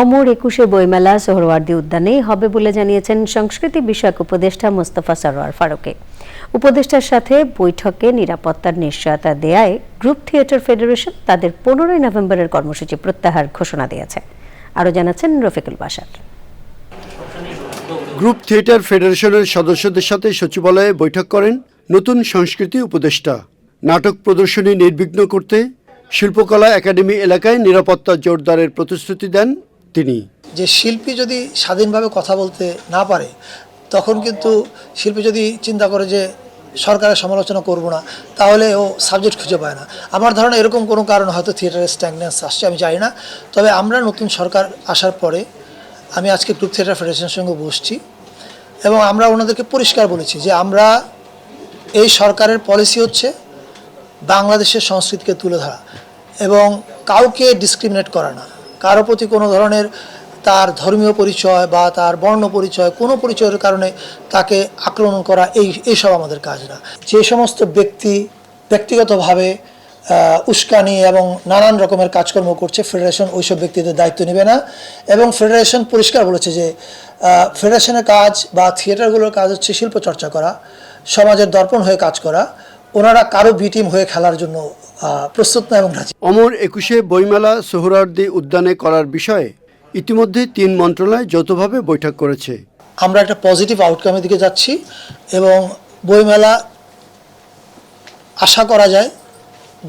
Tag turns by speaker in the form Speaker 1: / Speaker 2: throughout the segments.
Speaker 1: অমর একুশে বইমেলা সোহরওয়ার্দী উদ্যানেই হবে বলে জানিয়েছেন সংস্কৃতি বিষয়ক উপদেষ্টা মোস্তফা সরোয়ার ফারুকে। উপদেষ্টার সাথে বৈঠকে নিরাপত্তার নিশ্চয়তা দেয়ায় গ্রুপ থিয়েটার ফেডারেশন তাদের পনেরোই নভেম্বরের কর্মসূচি প্রত্যাহার ঘোষণা দিয়েছে। আরও জানাচ্ছেন রফিকুল বাসার।
Speaker 2: গ্রুপ থিয়েটার ফেডারেশনের সদস্যদের সাথে সচিবালয়ে বৈঠক করেন নতুন সংস্কৃতি উপদেষ্টা। নাটক প্রদর্শনী নির্বিঘ্ন করতে শিল্পকলা একাডেমি এলাকায় নিরাপত্তা জোরদারের প্রতিশ্রুতি দেন তিনি।
Speaker 3: যে শিল্পী যদি স্বাধীনভাবে কথা বলতে না পারে, তখন কিন্তু শিল্পী যদি চিন্তা করে যে সরকারের সমালোচনা করব না, তাহলে ও সাবজেক্ট খুঁজে পায় না। আমার ধারণা এরকম কোনো কারণ হয়তো থিয়েটারের স্ট্যাগনেন্স আসছে, আমি জানি না। তবে আমরা নতুন সরকার আসার পরে আমি আজকে গ্রুপ থিয়েটার ফেডারেশনের সঙ্গে বসছি এবং আমরা ওনাদেরকে পরিষ্কার বলেছি যে আমরা এই সরকারের পলিসি হচ্ছে বাংলাদেশের সংস্কৃতিকে তুলে ধরা এবং কাউকে ডিসক্রিমিনেট করা না। কারও প্রতি কোনো ধরনের তার ধর্মীয় পরিচয় বা তার বর্ণ পরিচয়, কোনো পরিচয়ের কারণে তাকে আক্রমণ করা, এই এইসব আমাদের কাজ না। যে সমস্ত ব্যক্তি ব্যক্তিগতভাবে উস্কানি এবং নানান রকমের কাজকর্ম করছে, ফেডারেশন ওইসব ব্যক্তিদের দায়িত্ব নেবে না। এবং ফেডারেশন পরিষ্কার বলেছে যে ফেডারেশনের কাজ বা থিয়েটারগুলোর কাজ হচ্ছে শিল্প চর্চা করা, সমাজের দর্পণ হয়ে কাজ করা। ওনারা কারও বি টিম হয়ে খেলার জন্য প্রস্তুত না এবং রাজি।
Speaker 2: অমর একুশে বইমেলা সোহরাওয়ার্দী উদ্যানে করার বিষয়ে ইতিমধ্যে তিন মন্ত্রণালয় যৌথভাবে বৈঠক করেছে।
Speaker 3: আমরা একটা পজিটিভ আউটকামের দিকে যাচ্ছি এবং বইমেলা আশা করা যায়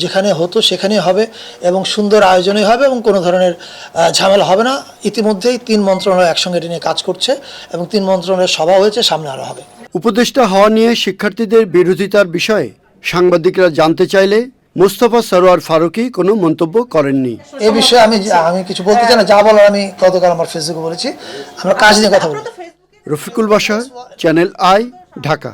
Speaker 3: যেখানে হতো সেখানেই হবে এবং সুন্দর আয়োজনই হবে এবং কোনো ধরনের ঝামেলা হবে না। ইতিমধ্যেই তিন মন্ত্রণালয় একসঙ্গে এটা নিয়ে কাজ করছে এবং তিন মন্ত্রণালয়ের সভা হয়েছে সামনে আরও হবে।
Speaker 2: উপদেষ্টা হওয়া নিয়ে শিক্ষার্থীদের বিরোধিতার বিষয়ে সাংবাদিকরা জানতে চাইলে মোস্তফা সরোয়ার ফারুকি কোনো মন্তব্য করেননি।
Speaker 3: এ বিষয়ে আমি আমি কিছু বলতে চাই না যা বলার আমি গতকাল আমার ফেসবুকে বলেছি। আমরা কাজ নিয়ে কথা বলি
Speaker 2: রফিকুল বাসা চ্যানেল আই ঢাকা।